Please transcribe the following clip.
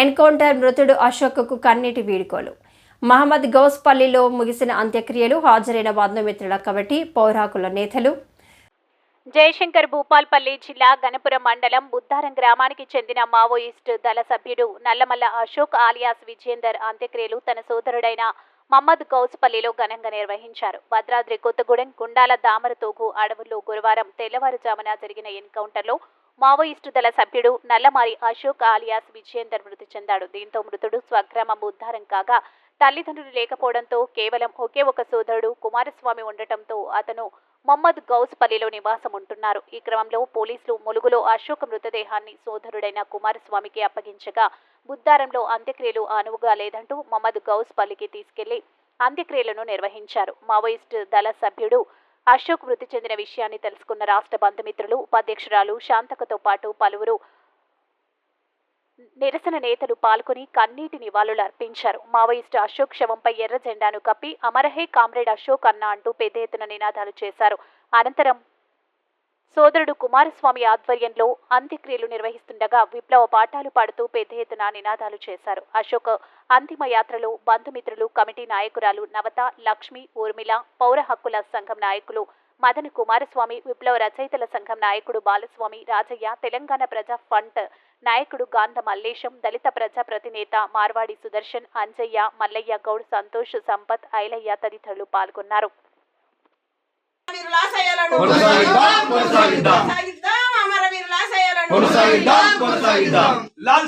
Encounter మృతుడు అశోక్కు కన్నీటి వీడుకోలు. మహమ్మద్ గౌస్పల్లిలో ముగిసిన అంత్యక్రియలు హాజరైన బంధుమిత్రుల కమిటీ పౌరాకుల నేతలు. జయశంకర్ భూపాల్పల్లి జిల్లా గణపురం మండలం బుద్దారం గ్రామానికి చెందిన మావోయిస్టు దళ సభ్యుడు నల్లమల్ల అశోక్ ఆలియాస్ విజేందర్ అంత్యక్రియలు తన సోదరుడైన మహమ్మద్ గౌస్పల్లిలో ఘనంగా నిర్వహించారు. భద్రాద్రి కొత్తగూడెం గుండాల దామరతోగు అడవుల్లో గురువారం తెల్లవారుజామున జరిగిన ఎన్కౌంటర్లో మావోయిస్టు దళ సభ్యుడు నల్లమారి అశోక్ ఆలియాస్ విజయేందర్ మృతి చెందాడు. దీంతో మృతుడు స్వగ్రామం ఉద్ధారం కాగా తల్లిదండ్రులు లేకపోవడంతో కేవలం ఒకే ఒక సోదరుడు కుమారస్వామి ఉండటంతో అతను మొహమ్మద్ గౌస్పల్లిలో నివాసం ఉంటున్నారు. ఈ క్రమంలో పోలీసులు ములుగులో అశోక్ మృతదేహాన్ని సోదరుడైన కుమారస్వామికి అప్పగించగా బుద్ధారంలో అంత్యక్రియలు అనువుగా లేదంటూ మొహమ్మద్ గౌస్పల్లికి తీసుకెళ్ళి అంత్యక్రియలను నిర్వహించారు. మావోయిస్టు దళ సభ్యుడు అశోక్ మృతి చెందిన విషయాన్ని తెలుసుకున్న రాష్ట్ర బంధుమిత్రులు ఉపాధ్యక్షురాలు శాంతకతో పాటు పలువురు నిరసన నేతలు పాల్గొని కన్నీటి నివాళులు అర్పించారు. మావోయిస్టు అశోక్ శవంపై ఎర్ర జెండాను కప్పి అమరహే కామ్రేడ్ అశోక్ అన్న అంటూ పెద్ద ఎత్తున నినాదాలు చేశారు. అనంతరం సోదరుడు కుమారస్వామి ఆధ్వర్యంలో అంత్యక్రియలు నిర్వహిస్తుండగా విప్లవ పాఠాలు పాడుతూ పెద్ద ఎత్తున నినాదాలు చేశారు. అశోక్ అంతిమ యాత్రలో బంధుమిత్రులు కమిటీ నాయకురాలు నవత లక్ష్మి ఊర్మిళ పౌర హక్కుల సంఘం నాయకులు మదన కుమారస్వామి విప్లవ రచయితల సంఘం నాయకుడు బాలస్వామి రాజయ్య తెలంగాణ ప్రజా ఫండ్ నాయకుడు గాంధ మల్లేశం దళిత ప్రజా ప్రతినేత మార్వాడి సుదర్శన్ అంజయ్య మల్లయ్య గౌడ్ సంతోష్ సంపత్ ఐలయ్య తదితరులు పాల్గొన్నారు. కొనసాగిద్దాం, కొనసాగిద్దాం. కొనసాగిద్దాం, అమరవీరుల ఆశయాలను కొనసాగిద్దాం. కొనసాగిద్దాం. లాల్